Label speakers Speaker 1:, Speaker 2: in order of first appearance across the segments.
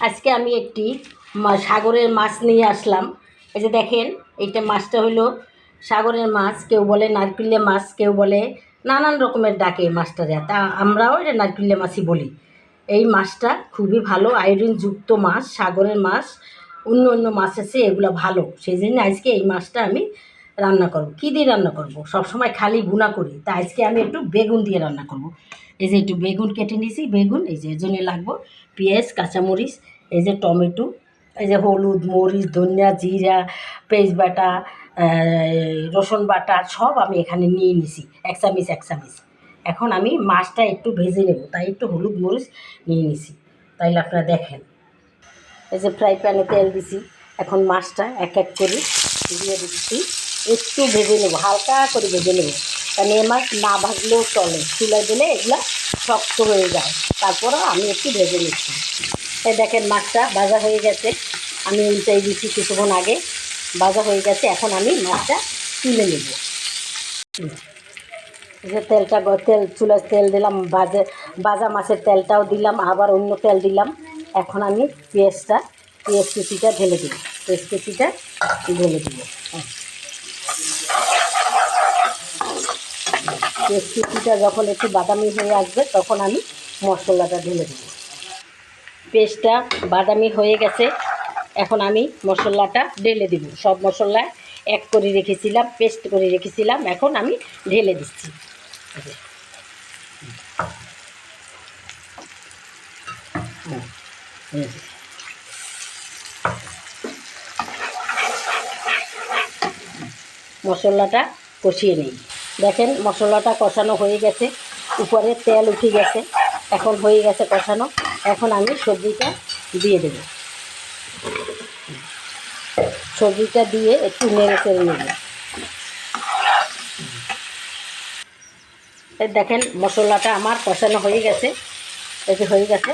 Speaker 1: আজকে আমি একটি সাগরের মাছ নিয়ে আসলাম। এই যে দেখেন, এইটা মাছটা হলো সাগরের মাছ, কেউ বলে নারকেলে মাছ, কেউ বলে নানান রকমের ডাকে মাছটারে তা আমরাও এটা নারকেলে মাছই বলি। এই মাছটা খুবই ভালো, আয়োডিনযুক্ত মাছ, সাগরের মাছ, অন্য অন্য মাছ আছে, এগুলো ভালো। সেই জন্য আজকে এই মাছটা আমি রান্না করব। কী দিয়ে রান্না করব? সবসময় খালি ভুনা করি। তা আজকে আমি একটু বেগুন দিয়ে রান্না করব। এই যে একটু বেগুন কেটে নিয়েছি, বেগুন, এই যে এর জন্য লাগবো পেঁয়াজ, কাঁচামরিচ, এই যে টমেটো, এই যে হলুদ, মরিচ, ধনিয়া, জিরা পেঁয়াজ বাটা রসুন বাটা, সব আমি এখানে নিয়ে নিছি। এক চামিচ এক চামিচ। এখন আমি মাছটা একটু ভেজে নেব। তাই একটু হলুদ, মরিচ নিয়ে নিছি। তাইলে আপনারা দেখেন। এই যে ফ্রাই প্যানে তেল দিছি। এখন মাছটা এক এক করে দিয়ে দিচ্ছি একটু ভেজে নেব, হালকা করে ভেজে নেব। কারণ এই মাছ না ভাজলেও চলে চুলায় দিলে এগুলো শক্ত হয়ে যায়। তারপরও আমি একটু ভেজে নিচ্ছি। এই দেখেন মাছটা ভাজা হয়ে গেছে। আমি উল্টাই দিচ্ছি কিছুক্ষণ আগে। ভাজা হয়ে গেছে, এখন আমি মাছটা তুলে নেব। যে তেলটা, তেল চুলার তেল দিলাম, ভাজে, ভাজা মাছের তেলটাও দিলাম, আবার অন্য তেল দিলাম। এখন আমি পেঁয়াজটা, পেঁয়াজ কুচিটা ঢেলে দিই পেঁয়াজ কুচিটা ঢেলে দিব। হ্যাঁ। যখন একটু বাদামি হয়ে আসবে, তখন আমি মশলাটা ঢেলে দেবো। পেস্টটা বাদামি হয়ে গেছে, এখন আমি মশলাটা ঢেলে দিব। সব মশলা এক করে রেখেছিলাম, পেস্ট করে রেখেছিলাম, এখন আমি ঢেলে দিচ্ছি। মশলাটা কষিয়ে নিই। দেখেন মশলাটা কষানো হয়ে গেছে। উপরে তেল উঠে গেছে। এখন হয়ে গেছে কষানো। এখন আমি সবজিটা দিয়ে দেব। সবজিটা দিয়ে একটু নেড়ে চেড়ে নেব। দেখেন মশলাটা আমার কষানো হয়ে গেছে। যে হয়ে গেছে।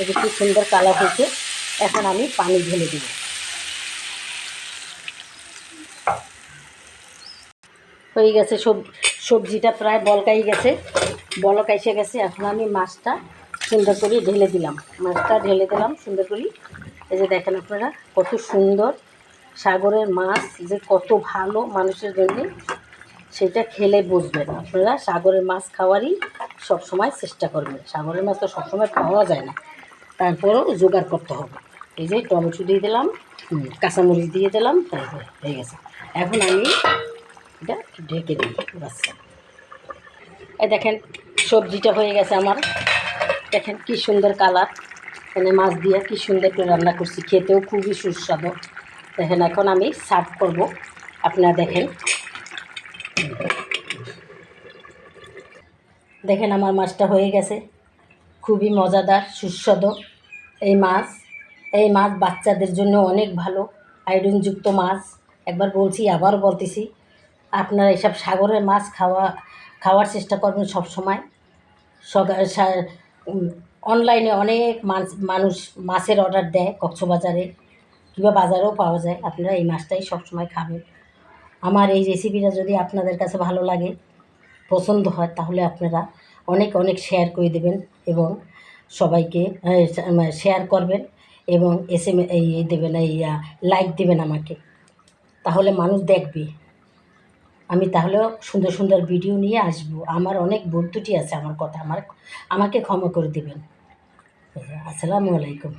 Speaker 1: এটি কি সুন্দর কালার হয়েছে। এখন আমি পানি ঢেলে দেব। হয়ে গেছে, সব সবজিটা প্রায় বলকাই গেছে। বলক এসে গেছে, এখন আমি মাছটা সুন্দর করে ঢেলে দিলাম। মাছটা ঢেলে দিলাম সুন্দর করে। এই যে দেখেন আপনারা, কত সুন্দর সাগরের মাছ, যে কত ভালো মানুষের জন্যে সেটা খেলে বুঝবেন। আপনারা সাগরের মাছ খাওয়ারই সবসময় চেষ্টা করবেন। সাগরের মাছ তো সবসময় পাওয়া যায় না। তারপরেও জোগাড় করতে হবে। এই যে টমেটো দিয়ে দিলাম কাঁচামরিচ দিয়ে দিলাম হয়ে গেছে। এখন আমি এটা ঢেকে দিই, বাস। এই দেখেন, সবজিটা হয়ে গেছে আমার। দেখেন কি সুন্দর কালার। এখানে মাছ দিয়ে কি সুন্দর করে রান্না করছি। খেতেও খুবই সুস্বাদু। দেখেন, এখন আমি সার্ভ করব। আপনারা দেখেন। দেখেন, আমার মাছটা হয়ে গেছে। খুবই মজাদার, সুস্বাদু এই মাছ। এই মাছ বাচ্চাদের জন্য অনেক ভালো। আয়োডিনযুক্ত মাছ। একবার বলছি আবার বলতেছি। আপনারা এসব সাগরের মাছ খাওয়া, খাওয়ার চেষ্টা করবেন সব সময় অনলাইনে অনেক মাছ, মানুষ মাছের অর্ডার দেয় কক্সবাজারে। কিংবা বাজারেও পাওয়া যায়। আপনারা এই মাছটাই সবসময় খাবেন। আমার এই রেসিপিটা যদি আপনাদের কাছে ভালো লাগে, পছন্দ হয়, তাহলে আপনারা অনেক অনেক শেয়ার করে দেবেন এবং সবাইকে শেয়ার করবেন এবং এস এম এই দেবেন, এই লাইক দেবেন আমাকে। তাহলে মানুষ দেখবে। আমি তাহলেও সুন্দর সুন্দর ভিডিও নিয়ে আসব। আমার অনেক ত্রুটি আছে আমার কথা। আমার, আমাকে ক্ষমা করে দেবেন। আসসালামু আলাইকুম।